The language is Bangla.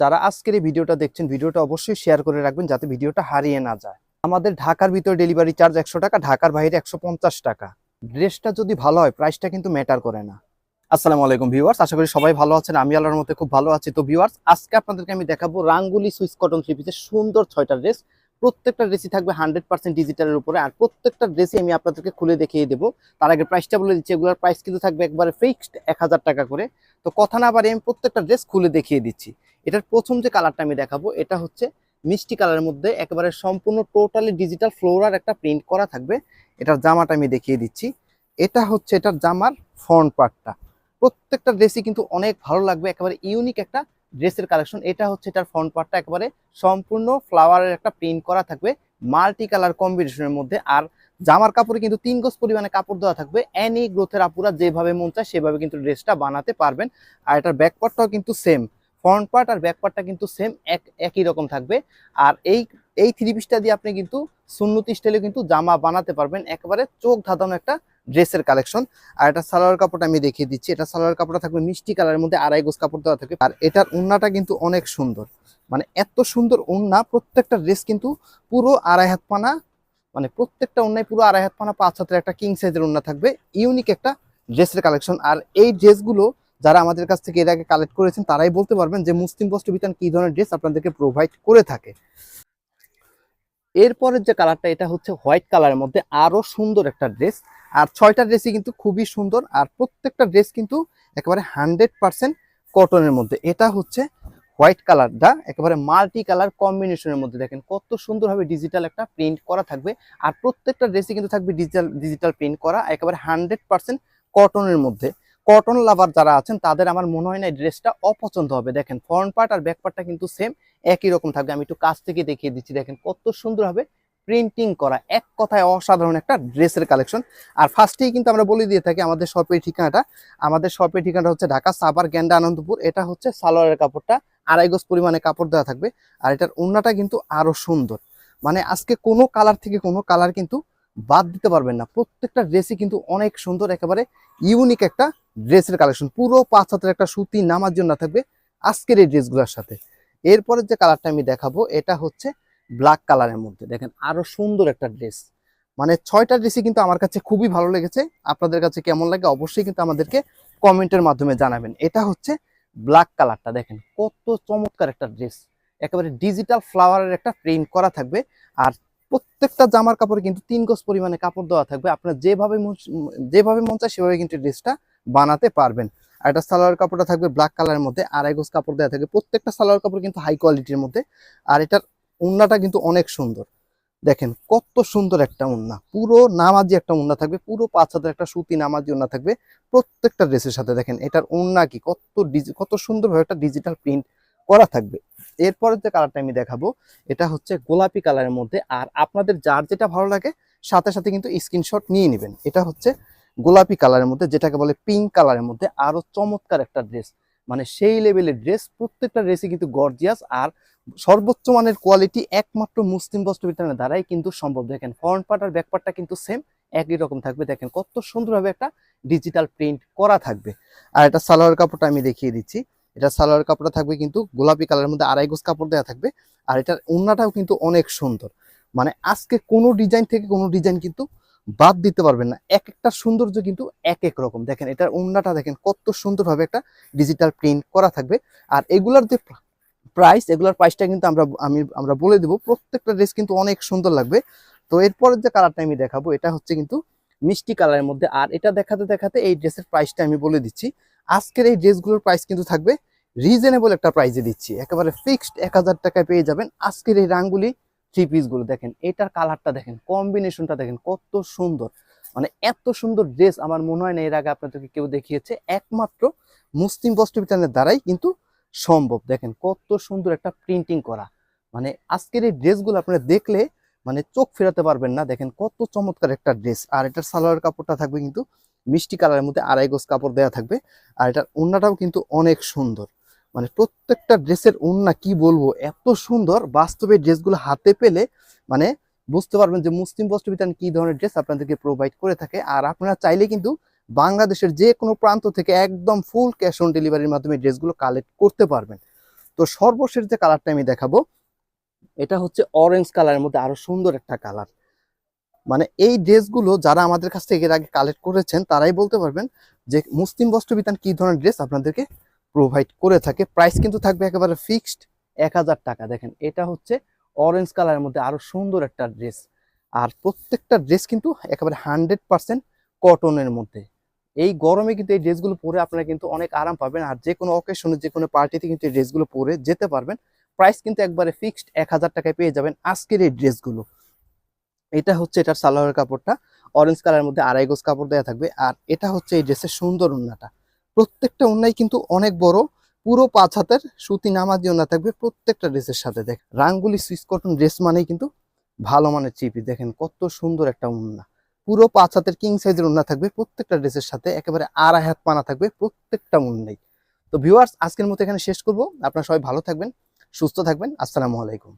যারা আজকের এই ভিডিওটা দেখছেন, ভিডিওটা অবশ্যই শেয়ার করে রাখবেন যাতে ভিডিওটা হারিয়ে না যায়। আমাদের ঢাকার ভিতরে ডেলিভারি চার্জ একশো টাকা, ঢাকার বাইরে একশো পঞ্চাশ টাকা। ড্রেসটা যদি ভালো হয় প্রাইসটা কিন্তু ম্যাটার করে না। আসসালামু আলাইকুম ভিউয়ার্স আশা করি সবাই ভালো আছেন, আমি আল্লাহর মতে খুব ভালো আছি। তো ভিউয়ার্স আজকে আপনাদেরকে আমি দেখাবো রাঙ্গুলি সুইস কটন থ্রি পিসের সুন্দর ছয়টা ড্রেস প্রত্যেকটা ড্রেসই থাকবে হান্ড্রেড পার্সেন্ট ডিজিটালের উপরে। আর প্রত্যেকটা ড্রেসই আমি আপনাদেরকে খুলে দেখিয়ে দেবো। তার আগে প্রাইসটা বলে দিচ্ছি, এগুলোর প্রাইস কিন্তু থাকবে একবারে ফিক্সড এক হাজার টাকা করে। তো কথা না বাড়ি আমি প্রত্যেকটা ড্রেস খুলে দেখিয়ে দিচ্ছি। এটার প্রথম যে কালারটা আমি দেখাবো, এটা হচ্ছে মিষ্টি কালারের মধ্যে একেবারে সম্পূর্ণ টোটালি ডিজিটাল ফ্লোরার একটা প্রিন্ট করা থাকবে। এটার জামাটা আমি দেখিয়ে দিচ্ছি। এটা হচ্ছে এটার জামার ফ্রন্ট পার্টটা প্রত্যেকটা ড্রেসই কিন্তু অনেক ভালো লাগবে, একেবারে ইউনিক একটা ড্রেসের কালেকশন এটা হচ্ছে এটার ফ্রন্ট পার্টটা একেবারে সম্পূর্ণ ফ্লাওয়ারের একটা প্রিন্ট করা থাকবে মাল্টি কালার কম্বিনেশনের মধ্যে। আর জামার কাপড়ে কিন্তু তিন গজ পরিমাণে কাপড় দেওয়া থাকবে। অ্যানি গ্রোথের আপুরা যেভাবে মন চায় সেভাবে কিন্তু ড্রেসটা বানাতে পারবেন। আর এটার ব্যাক পার্টটাও কিন্তু সেম ফ্রন্ট পার্ট আর ব্যাক পার্টটা কিন্তু সেম এক, একই রকম থাকবে। আর এই এই থ্রি পিসটা দিয়ে আপনি কিন্তু সুন্নতি স্টাইলে কিন্তু জামা বানাতে পারবেন। একেবারে চোখ ধাঁধানো একটা ড্রেসের কালেকশন। আর এটা সালোয়ার কাপড়টা আমি দেখিয়ে দিচ্ছি। এটা সালোয়ার কাপড়টা থাকবে মিষ্টি কালারের মধ্যে, আড়াই গোজ কাপড় দেওয়া থাকবে। আর এটার উন্নাটা কিন্তু অনেক সুন্দর। মানে এত সুন্দর উন্না, প্রত্যেকটা ড্রেস কিন্তু পুরো আড়াই হাত পানা মানে প্রত্যেকটা উন্নায় পুরো আড়াই হাত পানা, পাঁচ হাতের একটা কিং সাইজের উন্না থাকবে। ইউনিক একটা ড্রেসের কালেকশন। আর এই ড্রেসগুলো যারা আমাদের কাছ থেকে এর আগে কালেক্ট করেছেন, তারাই বলতে পারবেন যে মুসলিম বস্ত্র বিতান কি ধরনের ড্রেস আপনাদেরকে প্রোভাইড করে থাকে। এরপরের যে কালারটা এটা হচ্ছে হোয়াইট কালারের মধ্যে আরও সুন্দর একটা ড্রেস। আর ছয়টা ড্রেসই কিন্তু খুবই সুন্দর আর প্রত্যেকটা ড্রেস কিন্তু একেবারে হান্ড্রেড পার্সেন্ট কটনের মধ্যে। এটা হচ্ছে হোয়াইট কালারটা একেবারে মাল্টি কালার কম্বিনেশনের মধ্যে। দেখেন কত সুন্দরভাবে ডিজিটাল একটা প্রিন্ট করা থাকবে আর প্রত্যেকটা ড্রেসই কিন্তু থাকবে ডিজিটাল ডিজিটাল প্রিন্ট করা একেবারে হান্ড্রেড পার্সেন্ট কটনের মধ্যে। কটন লাভার যারা আছেন, তাদের আমার মনে হয় না ড্রেসটা অপছন্দ হবে। দেখেন ফ্রন্ট পার্ট আর ব্যাক পার্টটা কিন্তু সেম একই রকম থাকবে। আমি একটু কাছ থেকে দেখিয়ে দিচ্ছি। দেখেন কত সুন্দরভাবে প্রিন্টিং করা, এক কথায় অসাধারণ একটা ড্রেসের কালেকশন আর ফার্স্টেই কিন্তু আমরা বলে দিয়ে থাকি আমাদের শপের ঠিকানাটা। আমাদের শপের ঠিকানাটা হচ্ছে ঢাকা সাবার গ্যান্ডা আনন্দপুর। এটা হচ্ছে সালোয়ারের কাপড়টা, আড়াই গজ পরিমাণে কাপড় দেওয়া থাকবে। আর এটার উন্নাটা কিন্তু আরও সুন্দর। মানে আজকে কোনো কালার থেকে কোনো কালার কিন্তু বাদ দিতে পারবেন না। প্রত্যেকটা ড্রেসই কিন্তু অনেক সুন্দর, একেবারে ইউনিক একটা ড্রেসের কালেকশন পুরো পাঁচ হাতের একটা সুতি নামার জন্য থাকবে আজকের এই ড্রেসগুলোর সাথে। এরপরের যে কালারটা আমি দেখাবো, এটা হচ্ছে ব্ল্যাক কালারের মধ্যে। দেখেন, আরও সুন্দর একটা ড্রেস মানে ছয়টা ড্রেসই কিন্তু আমার কাছে খুবই ভালো লেগেছে। আপনাদের কাছে কেমন লাগে অবশ্যই কিন্তু আমাদেরকে কমেন্টের মাধ্যমে জানাবেন। এটা হচ্ছে ব্ল্যাক কালারটা দেখেন, কত চমৎকার একটা ড্রেস একেবারে ডিজিটাল ফ্লাওয়ারের একটা প্রিন্ট করা থাকবে। আর প্রত্যেকটা জামার কাপড়ে কিন্তু তিন গজ পরিমাণে কাপড় দেওয়া থাকবে। আপনার যেভাবে যেভাবে মন চায় সেভাবে কিন্তু ড্রেসটা বানাতে পারবেন। আর এটা সালোয়ার কাপড়টা থাকবে ব্ল্যাক কালারের মধ্যে। আড়াই গজ কাপড় দেওয়া থাকবে। প্রত্যেকটা সালোয়ার কাপড় কিন্তু হাই কোয়ালিটির মধ্যে। আর এটার উন্নাটা কিন্তু অনেক সুন্দর। দেখেন কত সুন্দর একটা উন্না। পুরো নামাজি একটা উন্না থাকবে, পুরো পাঁচ হাতের একটা সুতি নামাজি উন্না থাকবে। প্রত্যেকটা ড্রেসের সাথে দেখেন এটার উন্না কি, কত ডিজি, কত সুন্দরভাবে একটা ডিজিটাল প্রিন্ট করা থাকবে। এরপরের যে কালারটা আমি দেখাবো, এটা হচ্ছে গোলাপি কালারের মধ্যে। আর আপনাদের যার যেটা ভালো লাগে, সাথে সাথে কিন্তু স্ক্রিনশট নিয়ে নেবেন। এটা হচ্ছে গোলাপি কালারের মধ্যে, যেটাকে বলে পিঙ্ক কালারের মধ্যে। আরও চমৎকার একটা ড্রেস মানে সেই লেভেলের ড্রেস প্রত্যেকটা ড্রেসই কিন্তু গর্জিয়াস আর সর্বোচ্চ মানের কোয়ালিটি একমাত্র মুসলিম বস্ত্র বিতানের দ্বারাই কিন্তু সম্ভব। দেখেন ফ্রন্ট পার্ট আর ব্যাক পার্টটা কিন্তু সেম একই রকম থাকবে। দেখেন কত সুন্দরভাবে একটা ডিজিটাল প্রিন্ট করা থাকবে। আর এটা সালোয়ার কাপড়টা আমি দেখিয়ে দিচ্ছি। এটা সালোয়ার কাপড়টা থাকবে কিন্তু গোলাপি কালারের মধ্যে আড়াই গোজ কাপড় দেওয়া থাকবে। আর এটার উন্নাটাও কিন্তু অনেক সুন্দর। মানে আজকে কোনো ডিজাইন থেকে কোনো ডিজাইন কিন্তু বাদ দিতে পারবেন না। এক একটা সৌন্দর্য কিন্তু এক এক রকম। দেখেন, এটার উন্নাটা দেখেন, কত সুন্দরভাবে একটা ডিজিটাল প্রিন্ট করা থাকবে। আর এগুলার যে প্রাইস এগুলার প্রাইসটা কিন্তু আমরা, আমি, আমরা বলে দেবো, প্রত্যেকটা ড্রেস কিন্তু অনেক সুন্দর লাগবে। তো এরপরের যে কালারটা আমি দেখাবো, এটা হচ্ছে কিন্তু মিষ্টি কালারের মধ্যে। আর এটা দেখাতে দেখাতে এই ড্রেসের প্রাইসটা আমি বলে দিচ্ছি। আজকের এই ড্রেসগুলোর প্রাইস কিন্তু থাকবে রিজনেবল একটা প্রাইসে দিচ্ছি। একেবারে ফিক্সড এক হাজার টাকায় পেয়ে যাবেন। আজকের এই রাঙ্গুলি থ্রি পিসগুলো দেখেন, এটার কালারটা দেখেন কম্বিনেশনটা দেখেন কত সুন্দর। মানে এত সুন্দর ড্রেস আমার মনে হয় না এর আগে আপনাদেরকে কেউ দেখিয়েছে, একমাত্র মুসলিম বস্ত্র বিতানের দ্বারাই কিন্তু সম্ভব। দেখেন কত সুন্দর একটা প্রিন্টিং করা। মানে আজকের এই ড্রেসগুলো আপনারা দেখলে মানে চোখ ফেরাতে পারবেন না। দেখেন কত চমৎকার একটা ড্রেস আর এটার সালোয়ার কাপড়টা থাকবে কিন্তু মিষ্টি কালারের মধ্যে আড়াই গোজ কাপড় দেওয়া থাকবে। আর এটার ওড়নাটাও কিন্তু অনেক সুন্দর। মানে প্রত্যেকটা ড্রেসের ওড়না কি বলব? এত সুন্দর। বাস্তবে ড্রেসগুলো হাতে পেলে মানে বুঝতে পারবেন যে মুসলিম বস্ত্র বিতান কি ধরনের ড্রেস আপনাদেরকে প্রোভাইড করে থাকে। আর আপনারা চাইলে কিন্তু বাংলাদেশের যে কোনো প্রান্ত থেকে একদম ফুল ক্যাশ অন ডেলিভারির মাধ্যমে ড্রেসগুলো কালেক্ট করতে পারবেন। তো সর্বশেষ যে কালারটা আমি দেখাবো, এটা হচ্ছে অরেঞ্জ কালারের মধ্যে আরও সুন্দর একটা কালার মানে এই ড্রেসগুলো যারা আমাদের কাছ থেকে এর আগে কালেক্ট করেছেন, তারাই বলতে পারবেন যে মুসলিম বস্ত্র বিতান কি ধরনের ড্রেস আপনাদেরকে প্রোভাইড করে থাকে প্রাইস কিন্তু থাকবে একেবারে ফিক্সড এক হাজার টাকা। দেখেন, এটা হচ্ছে অরেঞ্জ কালারের মধ্যে আরও সুন্দর একটা ড্রেস আর প্রত্যেকটা ড্রেস কিন্তু একেবারে হান্ড্রেড পার্সেন্ট কটনের মধ্যে। এই গরমে কিন্তু এই ড্রেসগুলো পরে আপনারা কিন্তু অনেক আরাম পাবেন। আর যে কোনো অকেশনে যে কোনো পার্টিতে কিন্তু এই ড্রেসগুলো পরে যেতে পারবেন। প্রাইস কিন্তু একবারে ফিক্সড এক হাজার টাকায় পেয়ে যাবেন আজকের এই ড্রেসগুলো এটা হচ্ছে এটার সালোয়ারের কাপড়টা। অরেঞ্জ কালারের মধ্যে আড়াই গোজ কাপড় দেওয়া থাকবে। আর এটা হচ্ছে এই ড্রেসের সুন্দর উন্নাটা প্রত্যেকটা অন্যায় কিন্তু অনেক বড়। পুরো পাঁচ হাতের সুতি নামাজি উন্না থাকবে, প্রত্যেকটা ড্রেসের সাথে দেখ। রাঙ্গুলি সুইস কটন ড্রেস মানেই কিন্তু ভালো মানের চিপি। দেখেন কত সুন্দর একটা উন্না পুরো পাঁচ হাতের কিং সাইজের উন্না থাকবে, প্রত্যেকটা ড্রেসের সাথে একেবারে আড়াই হাত পানা থাকবে, প্রত্যেকটা উন্নাই তো ভিউয়ার্স আজকের মতো এখানে শেষ করব। আপনারা সবাই ভালো থাকবেন, সুস্থ থাকবেন। আসসালামু আলাইকুম।